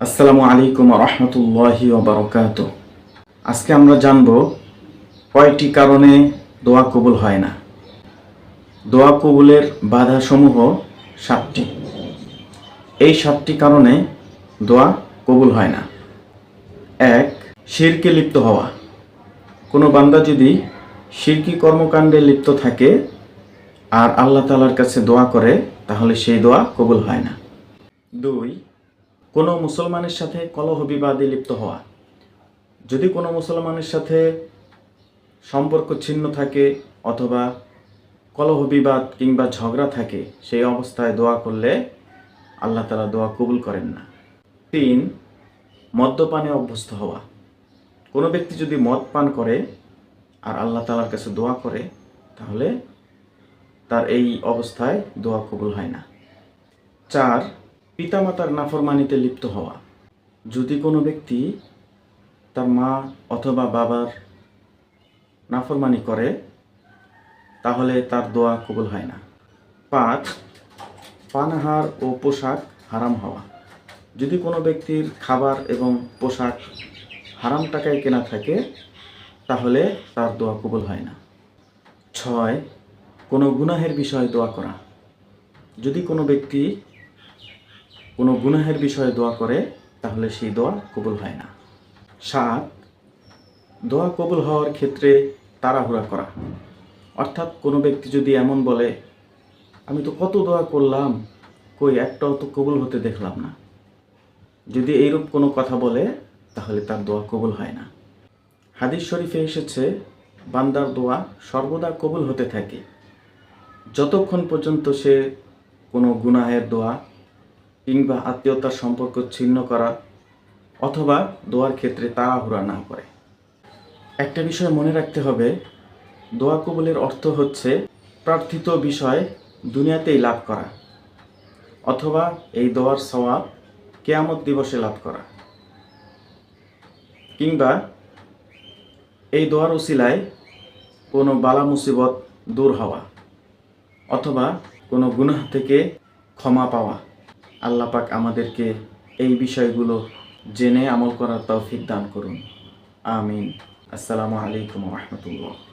আসসালামু আলাইকুম রহমতুল্লাহি বারকাত আজকে আমরা জানব কয়টি কারণে দোয়া কবুল হয় না। দোয়া কবুলের বাধাসমূহ সাতটি। এই সাতটি কারণে দোয়া কবুল হয় না। এক, শিরকে লিপ্ত হওয়া। কোনো বান্দা যদি শিরকি কর্মকাণ্ডে লিপ্ত থাকে আর আল্লাহ তালার কাছে দোয়া করে, তাহলে সেই দোয়া কবুল হয় না। দুই কোনো মুসলমানের সাথে কলহ বিবাদে লিপ্ত হওয়া। যদি কোনো মুসলমানের সাথে সম্পর্ক ছিন্ন থাকে অথবা কলহ বিবাদ কিংবা ঝগড়া থাকে, সেই অবস্থায় দোয়া করলে আল্লাহ তালা দোয়া কবুল করেন না। তিন, মদ্যপানে অভ্যস্ত হওয়া। কোনো ব্যক্তি যদি মদ পান করে আর আল্লাহ তালার কাছে দোয়া করে, তাহলে তার এই অবস্থায় দোয়া কবুল হয় না। চার পিতামাতার নাফরমানিতে লিপ্ত হওয়া। যদি কোনো ব্যক্তি তার মা অথবা বাবার নাফরমানি করে, তাহলে তার দোয়া কবুল হয় না। পাঁচ পানাহার ও পোশাক হারাম হওয়া। যদি কোনো ব্যক্তির খাবার এবং পোশাক হারাম টাকায় কেনা থাকে, তাহলে তার দোয়া কবুল হয় না। ছয়, কোনো গুনাহের বিষয়ে দোয়া করা। যদি কোনো ব্যক্তি কোনো গুনাহের বিষয়ে দোয়া করে, তাহলে সেই দোয়া কবুল হয় না। সাত, দোয়া কবুল হওয়ার ক্ষেত্রে তাড়াহুড়া করা। অর্থাৎ কোনো ব্যক্তি যদি এমন বলে, আমি তো কত দোয়া করলাম, কই একটাও তো কবুল হতে দেখলাম না। যদি এইরূপ কোনো কথা বলে, তাহলে তার দোয়া কবুল হয় না। হাদিস শরীফে এসেছে, বান্দার দোয়া সর্বদা কবুল হতে থাকে। যতক্ষণ পর্যন্ত সে কোনো গুনাহের দোয়া কিংবা আত্মীয়তার সম্পর্ক ছিন্ন করা অথবা দোয়ার ক্ষেত্রে তাড়াহুড়া না করে। একটা বিষয় মনে রাখতে হবে, দোয়া কবুলের অর্থ হচ্ছে প্রার্থিত বিষয় দুনিয়াতেই লাভ করা, অথবা এই দোয়ার সওয়াব কেয়ামত দিবসে লাভ করা, কিংবা এই দোয়ার উসিলায় কোনো বালা মুসিবত দূর হওয়া, অথবা কোনো গুনাহ থেকে ক্ষমা পাওয়া। আল্লাহ পাক আমাদেরকে এই বিষয়গুলো জেনে আমল করার তৌফিক দান করুন। আমিন। আসসালামু আলাইকুম রহমতুল্লাহ।